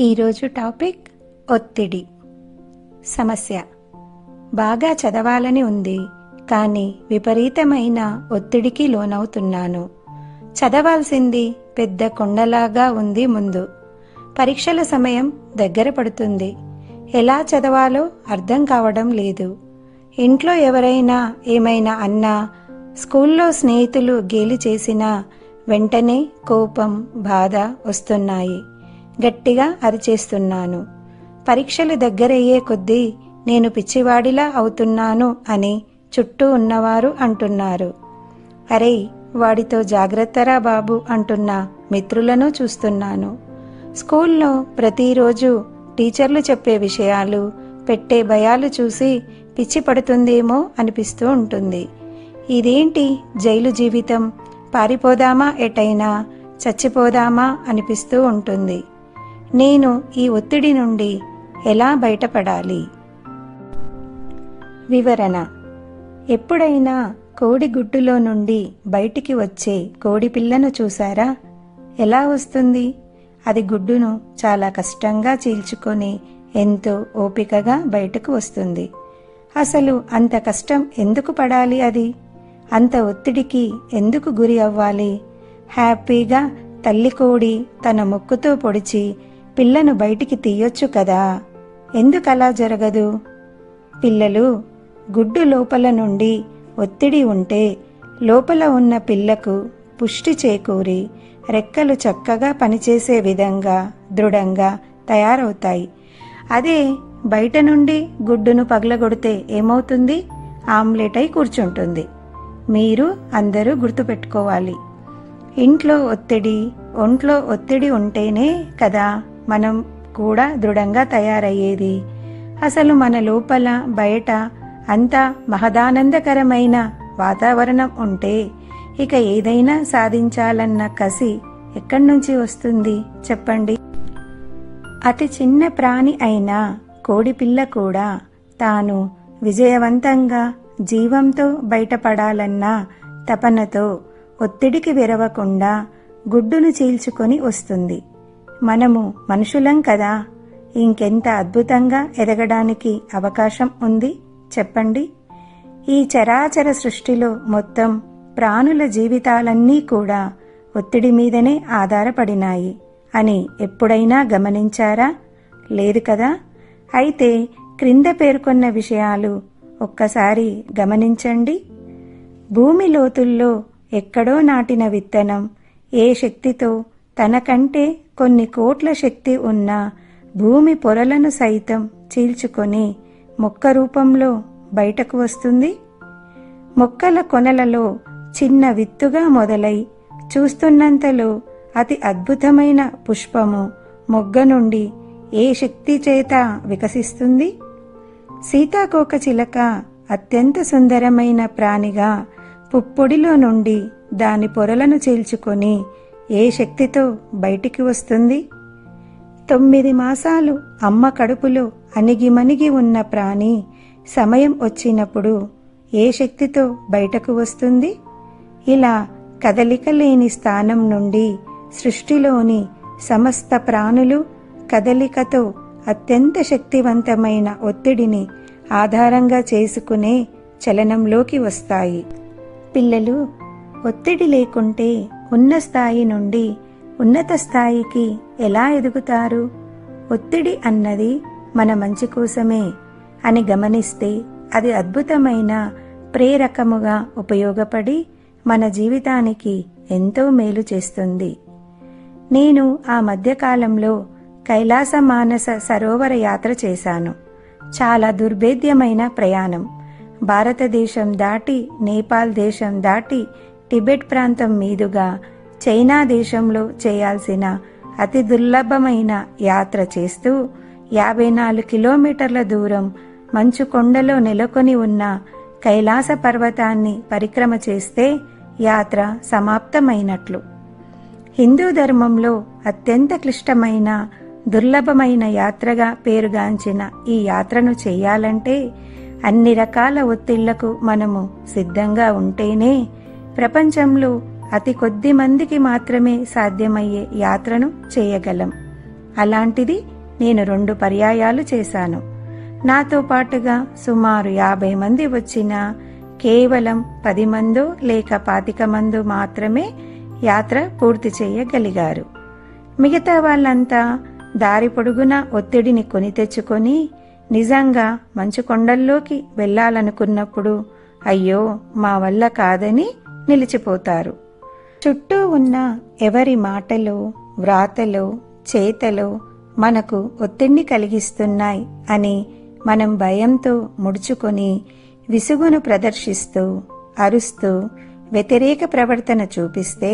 ఈరోజు టాపిక్ ఒత్తిడి. సమస్య. బాగా చదవాలని ఉంది కానీ విపరీతమైన ఒత్తిడికి లోనవుతున్నాను. చదవాల్సింది పెద్ద కొండలాగా ఉంది ముందు. పరీక్షల సమయం దగ్గర పడుతుంది. ఎలా చదవాలో అర్థం కావడం లేదు. ఇంట్లో ఎవరైనా ఏమైనా అన్నా స్కూల్లో స్నేహితులు గేలి చేసినా వెంటనే కోపం బాధ వస్తున్నాయి. గట్టిగా అరిచేస్తున్నాను. పరీక్షలు దగ్గరయ్యే కొద్దీ నేను పిచ్చివాడిలా అవుతున్నాను అని చుట్టూ ఉన్నవారు అంటున్నారు. అరే వాడితో జాగ్రత్తరా బాబు అంటున్న మిత్రులను చూస్తున్నాను. స్కూల్లో ప్రతిరోజు టీచర్లు చెప్పే విషయాలు పెట్టే భయాలు చూసి పిచ్చి పడుతుందేమో అనిపిస్తూ ఉంటుంది. ఇదేంటి జైలు జీవితం? పారిపోదామా ఎటైనా? చచ్చిపోదామా? అనిపిస్తూ ఉంటుంది. నేను ఈ ఒత్తిడి నుండి ఎలా బయటపడాలి? వివరణ. ఎప్పుడైనా కోడి గుడ్డులో నుండి బయటికి వచ్చే కోడి పిల్లను చూసారా ఎలా వస్తుంది? అది గుడ్డును చాలా కష్టంగా చీల్చుకొని ఎంతో ఓపికగా బయటకు వస్తుంది. అసలు అంత కష్టం ఎందుకు పడాలి అది? అంత ఒత్తిడికి ఎందుకు గురి అవ్వాలి? హ్యాపీగా తల్లి కోడి తన ముక్కుతో పొడిచి పిల్లను బయటికి తీయొచ్చు కదా. ఎందుకలా జరగదు? పిల్లలు గుడ్డు లోపల నుండి ఒత్తిడి ఉంటే లోపల ఉన్న పిల్లకు పుష్టి చేకూరి రెక్కలు చక్కగా పనిచేసే విధంగా దృఢంగా తయారవుతాయి. అదే బయట నుండి గుడ్డును పగలగొడితే ఏమవుతుంది? ఆమ్లెట్ అయి కూర్చుంటుంది. మీరు అందరూ గుర్తుపెట్టుకోవాలి. ఇంట్లో ఒత్తిడి ఒంట్లో ఒత్తిడి ఉంటేనే కదా మనం కూడా దృఢంగా తయారయ్యేది. అసలు మన లోపల బయట అంతా మహదానందకరమైన వాతావరణం ఉంటే ఇక ఏదైనా సాధించాలన్న కసి ఎక్కడి నుంచి వస్తుంది? చెప్పండి. అతి చిన్న ప్రాణి అయిన కోడిపిల్ల కూడా తాను విజయవంతంగా జీవంతో బయటపడాలన్న తపనతో ఒత్తిడికి విరవకుండా గుడ్డును చీల్చుకొని వస్తుంది. మనము మనుషులం కదా. ఇంకెంత అద్భుతంగా ఎదగడానికి అవకాశం ఉంది చెప్పండి. ఈ చరాచర సృష్టిలో మొత్తం ప్రాణుల జీవితాలన్నీ కూడా ఒత్తిడి మీదనే ఆధారపడినాయి అని ఎప్పుడైనా గమనించారా? లేదు కదా. అయితే క్రింద పేర్కొన్న విషయాలు ఒక్కసారి గమనించండి. భూమి లోతుల్లో ఎక్కడో నాటిన విత్తనం ఏ శక్తితో తనకంటే కొన్ని కోట్ల శక్తి ఉన్న భూమి పొరలను సైతం చీల్చుకొని మొక్క రూపంలో బయటకు వస్తుంది. మొక్కల కొనలలో చిన్న విత్తుగా మొదలై చూస్తున్నంతలో అతి అద్భుతమైన పుష్పము మొగ్గ నుండి ఏ శక్తి చేత వికసిస్తుంది? సీతాకోక చిలక అత్యంత సుందరమైన ప్రాణిగా పుప్పొడిలో నుండి దాని పొరలను చీల్చుకొని ఏ శక్తితో బయటికి వస్తుంది? తొమ్మిది మాసాలు అమ్మ కడుపులో అణిగిమణిగి ఉన్న ప్రాణి సమయం వచ్చినప్పుడు ఏ శక్తితో బయటకు వస్తుంది? ఇలా కదలిక లేని స్థానం నుండి సృష్టిలోని సమస్త ప్రాణులు కదలికతో అత్యంత శక్తివంతమైన ఒత్తిడిని ఆధారంగా చేసుకునే చలనంలోకి వస్తాయి. పిల్లలు ఒత్తిడి లేకుంటే ఉన్న స్థాయి నుండి ఉన్నత స్థాయికి ఎలా ఎదుగుతారు? ఒత్తిడి అన్నది మన మంచి కోసమే అని గమనిస్తే అది అద్భుతమైన ప్రేరకముగా ఉపయోగపడి మన జీవితానికి ఎంతో మేలు చేస్తుంది. నేను ఆ మధ్యకాలంలో కైలాస మానస సరోవర యాత్ర చేశాను. చాలా దుర్భేద్యమైన ప్రయాణం. భారతదేశం దాటి నేపాల్ దేశం దాటి టిబెట్ ప్రాంతం మీదుగా చైనా దేశంలో చేయాల్సిన అతి దుర్లభమైన యాత్ర చేస్తూ యాభై నాలుగు కిలోమీటర్ల దూరం మంచు కొండలో నెలకొని ఉన్న కైలాస పర్వతాన్ని పరిక్రమ చేస్తే యాత్ర సమాప్తమైనట్లు. హిందూ ధర్మంలో అత్యంత క్లిష్టమైన దుర్లభమైన యాత్రగా పేరుగాంచిన ఈ యాత్రను చేయాలంటే అన్ని రకాల ఒత్తిళ్ళకు మనము సిద్ధంగా ఉంటేనే ప్రపంచంలో అతి కొద్ది మందికి మాత్రమే సాధ్యమయ్యే యాత్రను చేయగలం. అలాంటిది నేను రెండు పర్యాయాలు చేశాను. నాతో పాటుగా సుమారు యాభై మంది వచ్చినా కేవలం పది మందో లేక పాతిక మందో మాత్రమే యాత్ర పూర్తి చేయగలిగారు. మిగతా వాళ్ళంతా దారి పొడుగున ఒత్తిడిని కొని తెచ్చుకొని నిజంగా మంచు కొండల్లోకి వెళ్ళాలనుకున్నప్పుడు అయ్యో మా వల్ల కాదని నిలిచిపోతారు. చుట్టూ ఉన్న ఎవరి మాటలో వ్రాతలో చేతలో మనకు ఒత్తిడిని కలిగిస్తున్నాయి అని మనం భయంతో ముడుచుకొని విసుగును ప్రదర్శిస్తూ అరుస్తూ వ్యతిరేక ప్రవర్తన చూపిస్తే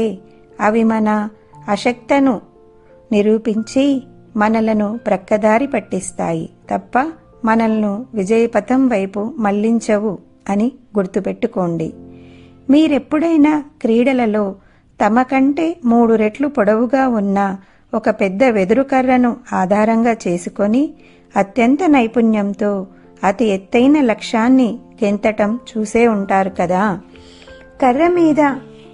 అవి మన అశక్తను నిరూపించి మనలను ప్రక్కదారి పట్టిస్తాయి తప్ప మనల్ని విజయపథం వైపు మళ్ళించవు అని గుర్తుపెట్టుకోండి. మీరెప్పుడైనా క్రీడలలో తమ కంటే మూడు రెట్లు పొడవుగా ఉన్న ఒక పెద్ద వెదురు కర్రను ఆధారంగా చేసుకొని అత్యంత నైపుణ్యంతో అతి ఎత్తైన లక్ష్యాన్ని గెంతటం చూసే ఉంటారు కదా. కర్ర మీద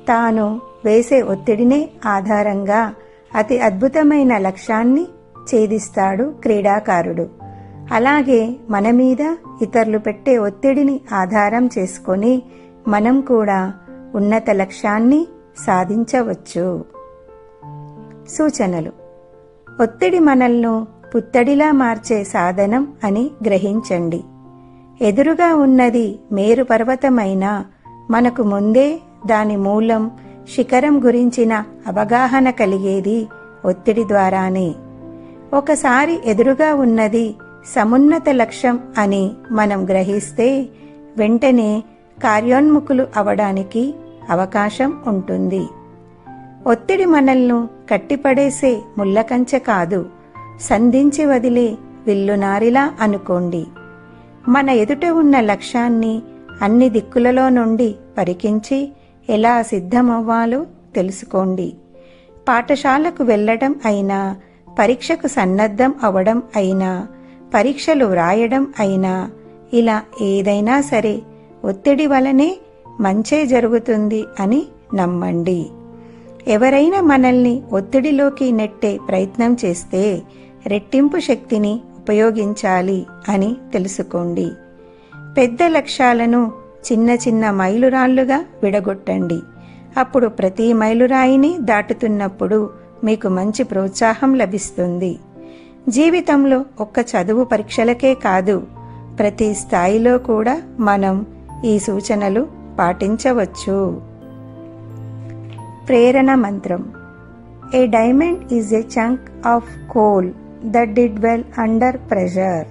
తాను వేసే ఒత్తిడినే ఆధారంగా అతి అద్భుతమైన లక్ష్యాన్ని ఛేదిస్తాడు క్రీడాకారుడు. అలాగే మన మీద ఇతరులు పెట్టే ఒత్తిడిని ఆధారం చేసుకొని మనం కూడా ఉన్నత లక్ష్యాన్ని సాధించవచ్చు. సూచనలు. ఒత్తిడి మనల్ను పుత్తడిలా మార్చే సాధనం అని గ్రహించండి. ఎదురుగా ఉన్నది మేరు పర్వతమైనా మనకు ముందే దాని మూలం శిఖరం గురించిన అవగాహన కలిగేది ఒత్తిడి ద్వారానే. ఒకసారి ఎదురుగా ఉన్నది సమున్నత లక్ష్యం అని మనం గ్రహిస్తే వెంటనే కార్యోన్ముఖులు అవడానికి అవకాశం ఉంటుంది. ఒత్తిడి మనల్ను కట్టిపడేసే ముల్లకంచె కాదు సంధించి వదిలే విల్లునారిలా అనుకోండి. మన ఎదుట ఉన్న లక్ష్యాన్ని అన్ని దిక్కులలో నుండి పరికించి ఎలా సిద్ధమవ్వాలో తెలుసుకోండి. పాఠశాలకు వెళ్ళడం అయినా పరీక్షకు సన్నద్ధం అవడం అయినా పరీక్షలు వ్రాయడం అయినా ఇలా ఏదైనా సరే ఒత్తిడి వలనే మంచే జరుగుతుంది అని నమ్మండి. ఎవరైనా మనల్ని ఒత్తిడిలోకి నెట్టే ప్రయత్నం చేస్తే రెట్టింపు శక్తిని ఉపయోగించాలి అని తెలుసుకోండి. పెద్ద లక్ష్యాలను చిన్న చిన్న మైలురాళ్ళుగా విడగొట్టండి. అప్పుడు ప్రతి మైలురాయిని దాటుతున్నప్పుడు మీకు మంచి ప్రోత్సాహం లభిస్తుంది. జీవితంలో ఒక్క చదువు పరీక్షలకే కాదు ప్రతి స్థాయిలో కూడా మనం ఈ సూచనలు పాటించవచ్చు. ప్రేరణ మంత్రం. A diamond is a chunk of coal that did well under pressure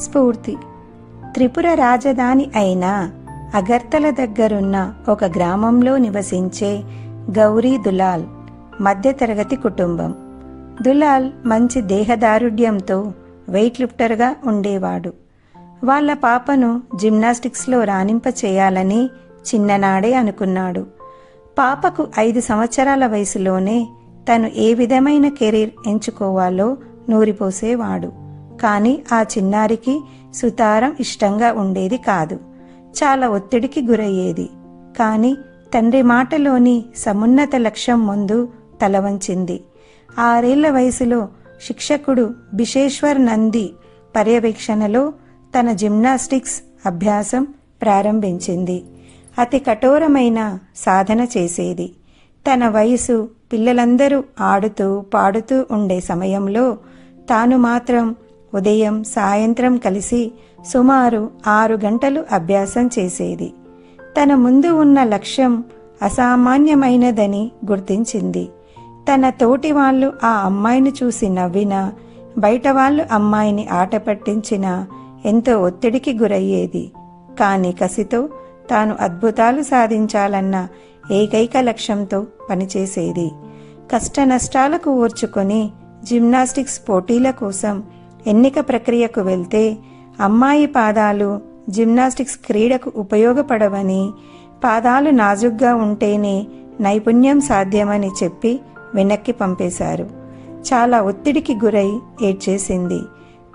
స్ఫూర్తి. త్రిపుర రాజధాని అయిన అగర్తల దగ్గరున్న ఒక గ్రామంలో నివసించే గౌరీ దులాల్ మధ్యతరగతి కుటుంబం. దులాల్ మంచి దేహదారుఢ్యంతో వెయిట్ లిఫ్టర్గా ఉండేవాడు. వాళ్ళ పాపను జిమ్నాస్టిక్స్లో రాణింప చేయాలని చిన్ననాడే అనుకున్నాడు. పాపకు ఐదు సంవత్సరాల వయసులోనే తను ఏ విధమైన కెరీర్ ఎంచుకోవాలో నూరిపోసేవాడు. కానీ ఆ చిన్నారికి సుతారం ఇష్టంగా ఉండేది కాదు. చాలా ఒత్తిడికి గురయ్యేది. కానీ తండ్రి మాటలోని సమున్నత లక్ష్యం ముందు తల వంచింది. ఆరేళ్ళ వయసులో శిక్షకుడు బిషేశ్వర్ నంది పర్యవేక్షణలో తన జిమ్నాస్టిక్స్ అభ్యాసం ప్రారంభించింది. అతి కఠోరమైన సాధన చేసేది. తన వయసు పిల్లలందరూ ఆడుతూ పాడుతూ ఉండే సమయంలో తాను మాత్రం ఉదయం సాయంత్రం కలిసి సుమారు ఆరు గంటలు అభ్యాసం చేసేది. తన ముందు ఉన్న లక్ష్యం అసామాన్యమైనదని గుర్తించింది. తన తోటి వాళ్ళు ఆ అమ్మాయిని చూసి నవ్వినా బయట వాళ్ళు అమ్మాయిని ఆట పట్టించినా ఎంతో ఒత్తిడికి గురయ్యేది. కానీ కసితో తాను అద్భుతాలు సాధించాలన్న ఏకైక లక్ష్యంతో పనిచేసేది. కష్ట నష్టాలకు ఓర్చుకొని జిమ్నాస్టిక్స్ పోటీల కోసం ఎన్నిక ప్రక్రియకు వెళ్తే అమ్మాయి పాదాలు జిమ్నాస్టిక్స్ క్రీడకు ఉపయోగపడవని పాదాలు నాజుగ్గా ఉంటేనే నైపుణ్యం సాధ్యమని చెప్పి వెనక్కి పంపేశారు. చాలా ఒత్తిడికి గురై ఏడ్చేసింది.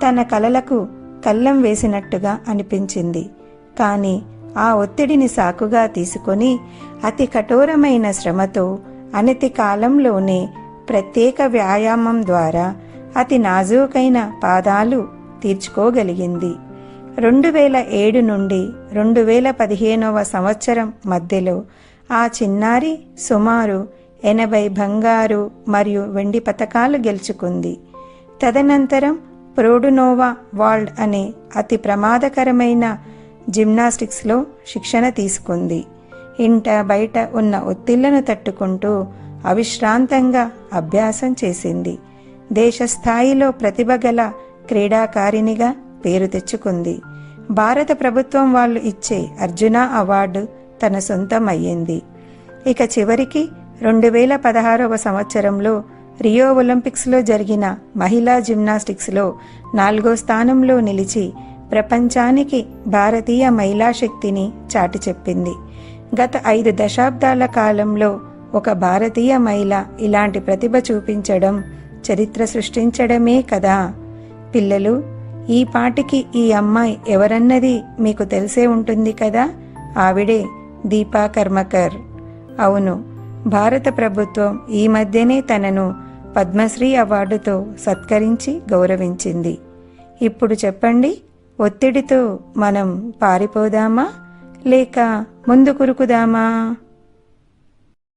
తన కలలకు కళ్ళం వేసినట్టుగా అనిపించింది. కానీ ఆ ఒత్తిడిని సాకుగా తీసుకొని అతి కఠోరమైన శ్రమతో అనతి కాలంలోనే ప్రత్యేక వ్యాయామం ద్వారా అతి నాజూకైన పాదాలు తీర్చుకోగలిగింది. రెండు వేల ఏడు నుండి రెండు వేల పదిహేనవ సంవత్సరం మధ్యలో ఆ చిన్నారి సుమారు ఎనభై బంగారు మరియు వెండి పతకాలు గెలుచుకుంది. తదనంతరం ప్రోడునోవా వాల్డ్ అనే అతి ప్రమాదకరమైన జిమ్నాస్టిక్స్లో శిక్షణ తీసుకుంది. ఇంట బయట ఉన్న ఒత్తిళ్ళను తట్టుకుంటూ అవిశ్రాంతంగా అభ్యాసం చేసింది. దేశ స్థాయిలో ప్రతిభ గల క్రీడాకారిణిగా పేరు తెచ్చుకుంది. భారత ప్రభుత్వం వాళ్ళు ఇచ్చే అర్జున అవార్డు తన సొంతం అయ్యింది ఇక చివరికి రెండు వేల పదహారవ సంవత్సరంలో రియో ఒలింపిక్స్లో జరిగిన మహిళా జిమ్నాస్టిక్స్లో నాలుగో స్థానంలో నిలిచి ప్రపంచానికి భారతీయ మహిళా శక్తిని చాటి చెప్పింది. గత ఐదు దశాబ్దాల కాలంలో ఒక భారతీయ మహిళ ఇలాంటి ప్రతిభ చూపించడం చరిత్ర సృష్టించడమే కదా. పిల్లలు ఈ పాటికి ఈ అమ్మాయి ఎవరన్నది మీకు తెలిసే ఉంటుంది కదా? ఆవిడే దీపా కర్మకర్. అవును భారత ప్రభుత్వం ఈ మధ్యనే తనను పద్మశ్రీ అవార్డుతో సత్కరించి గౌరవించింది. ఇప్పుడు చెప్పండి ఒత్తిడితో మనం పారిపోదామా లేక ముందు కురుకుదామా?